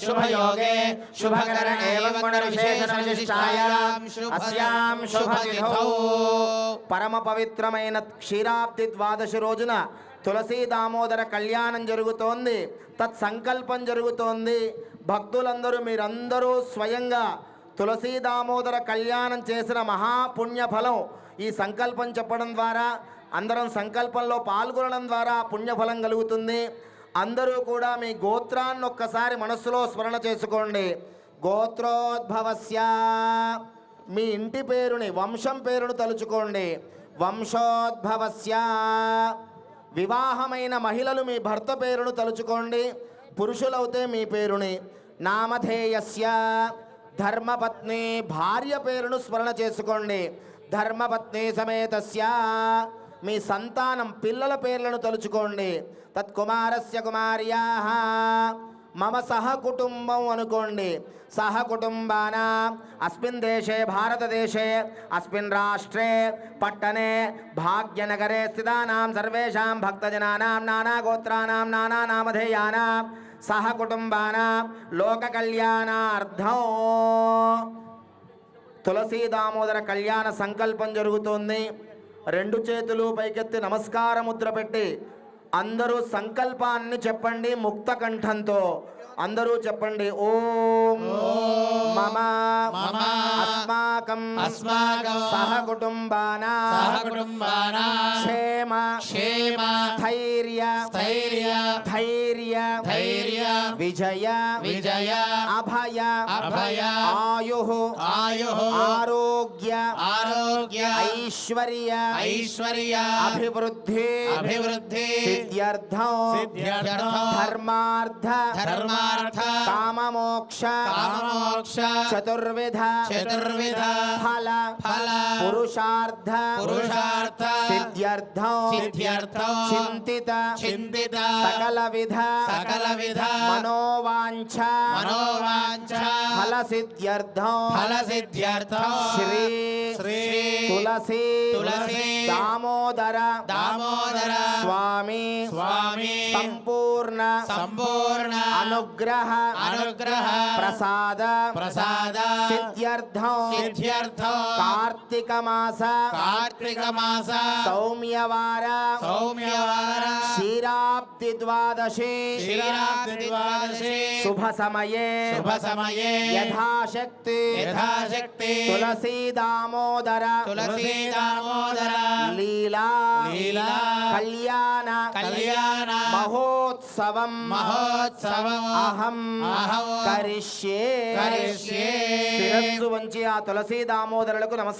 शुभयोगे शुभकरणे एवं गुणविशेषणविशिष्टायां అస్యాం శుభతిథౌ పరమ పవిత్రమైన క్షీరాబ్ది ద్వాదశి రోజున తులసీ దామోదర కళ్యాణం జరుగుతోంది తత్సంకల్పం జరుగుతోంది భక్తులందరూ మీరందరూ స్వయంగా తులసీ దామోదర కళ్యాణం చేసిన మహాపుణ్య ఫలం ఈ సంకల్పం చెప్పడం ద్వారా అందరం సంకల్పంలో పాల్గొనడం ద్వారా పుణ్యఫలం కలుగుతుంది అందరూ కూడా మీ గోత్రాన్ని ఒక్కసారి మనస్సులో స్మరణ చేసుకోండి. గోత్రోద్భవస్య. మీ ఇంటి పేరుని వంశం పేరును తలుచుకోండి. వంశోద్భవస్య. వివాహమైన మహిళలు మీ భర్త పేరును తలుచుకోండి. పురుషులవుతే మీ పేరుని నామధేయస్య. ధర్మపత్ని భార్య పేరును స్మరణ చేసుకోండి. ధర్మపత్ని సమేతస్య. మీ సంతానం పిల్లల పేర్లను తలుచుకోండి. తత్కుమారస్య కుమార్యా. మమ సహ కుటుంబం అనుకోండి. సహ కుటుంబాన అస్మిన్ దేశే భారతదేశే అస్మిన్ రాష్ట్రే పట్టణే భాగ్యనగరే స్థితానాం సర్వేషాం భక్తజనానాం నానాగోత్రానాం నానానామధేయానాం సహ కుటుంబానాం లోక కళ్యాణార్థం తులసీ దామోదర కళ్యాణ సంకల్పం జరుగుతోంది. రెండు చేతులు పైకెత్తి నమస్కార ముద్ర పెట్టి అందరూ సంకల్పాన్ని చెప్పండి ముక్త కంఠంతో. అందరూ చెప్పండి ఓం మమ అస్మాకం అస్మాకం సహ కుటుంబానా సహకుటుంబానా క్షేమ క్షేమ స్థైర్య స్థైర్య ధైర్య विजय विजय अभय अभय आयु आयु आरोग्य आरोग्य ऐश्वर्य ऐश्वर्य अभिवृद्धि अभिवृद्धि सिद्ध्यर्थ धर्मार्थ धर्मार्थ काम मोक्ष काम मोक्ष चतुर्विध चतुर्विध फल फल पुरुषार्थ पुरुषार्थ సిద్ధ్యర్థం. సిద్ధ్యర్థం. చింతిత. చింతిత. సకల విధ సకల విధ మనోవాంఛ. మనోవాంఛ. ఫల సిద్ధ్యర్థం ఫల సిద్ధ్యర్థం శ్రీ శ్రీ తులసి. తులసి. దామోదర. దామోదర. స్వామి. स्वामी संपूर्ण संपूर्ण अनुग्रह अनुग्रह प्रसाद प्रसाद सिद्ध्यर्थ सिद्ध्यर्थ कार्तिक मास कार्तिक मास सौम्यवार सौम्यवार क्षीराब्दि द्वादशी क्षीराब्दि द्वादशी शुभ समये शुभ समये यथाशक्ति यथाशक्ति तुलसी दामोदर तुलसी दामोदर लीला लीला कल्याण कल्याण మహోత్సవం. మహోత్సవం. అహం. కరిష్యే. కరిష్యే. శిరస్సు వంచి ఆ తులసీ దామోదరులకు నమస్కారం.